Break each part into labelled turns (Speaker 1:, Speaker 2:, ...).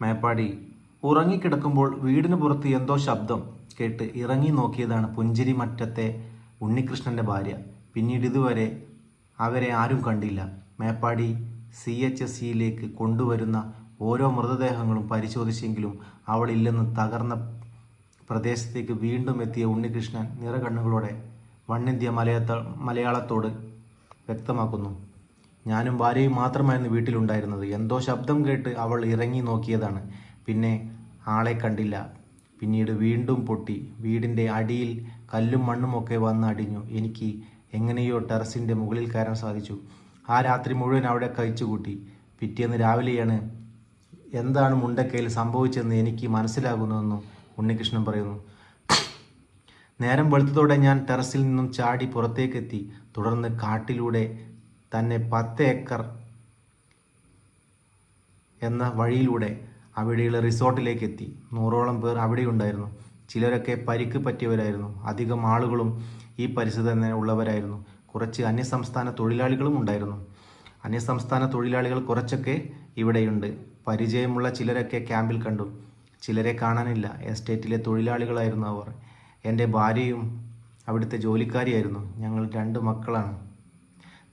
Speaker 1: മേപ്പാടി. ഉറങ്ങിക്കിടക്കുമ്പോൾ വീടിന് പുറത്ത് എന്തോ ശബ്ദം കേട്ട് ഇറങ്ങി നോക്കിയതാണ് പുഞ്ചിരി മറ്റത്തെ ഉണ്ണികൃഷ്ണന്റെ ഭാര്യ. പിന്നീട് ഇതുവരെ അവരെ ആരും കണ്ടില്ല. മേപ്പാടി സി എച്ച് എസ് സിയിലേക്ക് കൊണ്ടുവരുന്ന ഓരോ മൃതദേഹങ്ങളും പരിശോധിച്ചെങ്കിലും അവളില്ലെന്ന് തകർന്ന പ്രദേശത്തേക്ക് വീണ്ടും എത്തിയ ഉണ്ണികൃഷ്ണൻ നിറകണ്ണുകളോടെ വണ്ണിന്ത്യ മലയാള മലയാളത്തോട് വ്യക്തമാക്കുന്നു. ഞാനും ഭാര്യയും മാത്രമായിരുന്നു വീട്ടിലുണ്ടായിരുന്നത്. എന്തോ ശബ്ദം കേട്ട് അവൾ ഇറങ്ങി നോക്കിയതാണ്. പിന്നെ ആളെ കണ്ടില്ല. പിന്നീട് വീണ്ടും പൊട്ടി. വീടിന്റെ അടിയിൽ കല്ലും മണ്ണുമൊക്കെ വന്ന് അടിഞ്ഞു. എനിക്ക് എങ്ങനെയോ ടെറസിന്റെ മുകളിൽ കയറാൻ സാധിച്ചു. ആ രാത്രി മുഴുവൻ അവിടെ കഴിച്ചുകൂട്ടി പിറ്റേന്ന് രാവിലെയാണ് എന്താണ് മുണ്ടക്കയിൽ സംഭവിച്ചതെന്ന് എനിക്ക് മനസ്സിലാകുന്നതെന്നും ഉണ്ണികൃഷ്ണൻ പറയുന്നു. നേരം വെളുത്തതോടെ ഞാൻ ടെറസിൽ നിന്നും ചാടി പുറത്തേക്കെത്തി. തുടർന്ന് കാട്ടിലൂടെ തന്നെ പത്ത് ഏക്കർ എന്ന വഴിയിലൂടെ അവിടെയുള്ള റിസോർട്ടിലേക്ക് എത്തി നൂറോളം പേർ അവിടെ ഉണ്ടായിരുന്നു ചിലരൊക്കെ പരിക്ക് പറ്റിയവരായിരുന്നു. അധികം ആളുകളും ഈ പരിസരത്ത് തന്നെ ഉള്ളവരായിരുന്നു. കുറച്ച് അന്യസംസ്ഥാന തൊഴിലാളികളും ഉണ്ടായിരുന്നു. അന്യസംസ്ഥാന തൊഴിലാളികൾ കുറച്ചൊക്കെ ഇവിടെയുണ്ട്. പരിചയമുള്ള ചിലരൊക്കെ ക്യാമ്പിൽ കണ്ടു. ചിലരെ കാണാനില്ല. എസ്റ്റേറ്റിലെ തൊഴിലാളികളായിരുന്നു അവർ. എന്റെ ഭാര്യയും അവിടുത്തെ ജോലിക്കാരിയായിരുന്നു. ഞങ്ങൾ രണ്ട് മക്കളാണ്.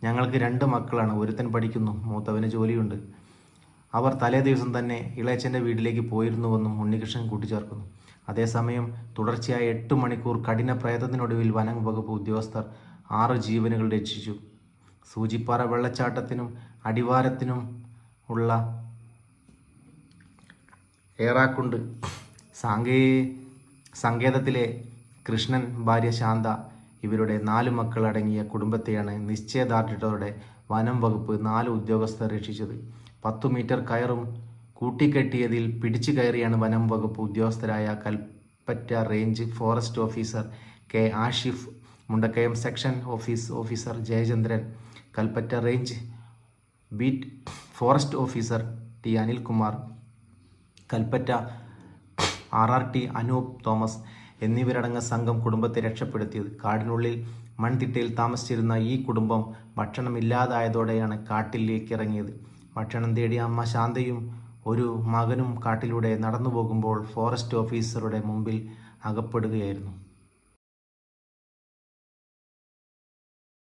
Speaker 1: ഞങ്ങൾക്ക് രണ്ട് മക്കളാണ്. ഒരുത്തൻ പഠിക്കുന്നു മൂത്തവന് ജോലിയുണ്ട്. അവർ തലേ ദിവസം തന്നെ ഇളയച്ചന്റെ വീട്ടിലേക്ക് പോയിരുന്നുവെന്നും ഉണ്ണികൃഷ്ണൻ കൂട്ടിച്ചേർക്കുന്നു. അതേസമയം തുടർച്ചയായ എട്ട് മണിക്കൂർ കഠിന പ്രയത്നത്തിനൊടുവിൽ വനം വകുപ്പ് ഉദ്യോഗസ്ഥർ ആറ് ജീവനുകൾ രക്ഷിച്ചു. സൂചിപ്പാറ വെള്ളച്ചാട്ടത്തിനും അടിവാരത്തിനും ഉള്ള ഏറാക്കുണ്ട്. സാങ്കേ സങ്കേതത്തിലെ കൃഷ്ണൻ ഭാര്യ ശാന്ത ഇവരുടെ നാല് മക്കൾ അടങ്ങിയ കുടുംബത്തെയാണ് നിശ്ചയദാർഢ്യത്തോടെ വനം വകുപ്പ് നാല് ഉദ്യോഗസ്ഥർ രക്ഷിച്ചത്. പത്തു മീറ്റർ കയറും കൂട്ടിക്കെട്ടിയതിൽ പിടിച്ചു കയറിയാണ് വനം വകുപ്പ് ഉദ്യോഗസ്ഥരായ Kalpetta range forest officer K Ashif Mundakkayam section office officer Jayachandran Kalpetta range beat forest officer T Anilkumar Kalpetta R R T Anoop Thomas എന്നിവരടങ്ങ സംഘം കുടുംബത്തെ രക്ഷപ്പെടുത്തിയത്. കാടിനുള്ളിൽ മൺതിട്ടയിൽ താമസിച്ചിരുന്ന ഈ കുടുംബം ഭക്ഷണമില്ലാതായതോടെയാണ് കാട്ടിലേക്ക് ഇറങ്ങിയത്. ഭക്ഷണം തേടി അമ്മ ശാന്തയും ഒരു മകനും കാട്ടിലൂടെ നടന്നു പോകുമ്പോൾ ഫോറസ്റ്റ് ഓഫീസറുടെ മുമ്പിൽ അകപ്പെടുകയായിരുന്നു.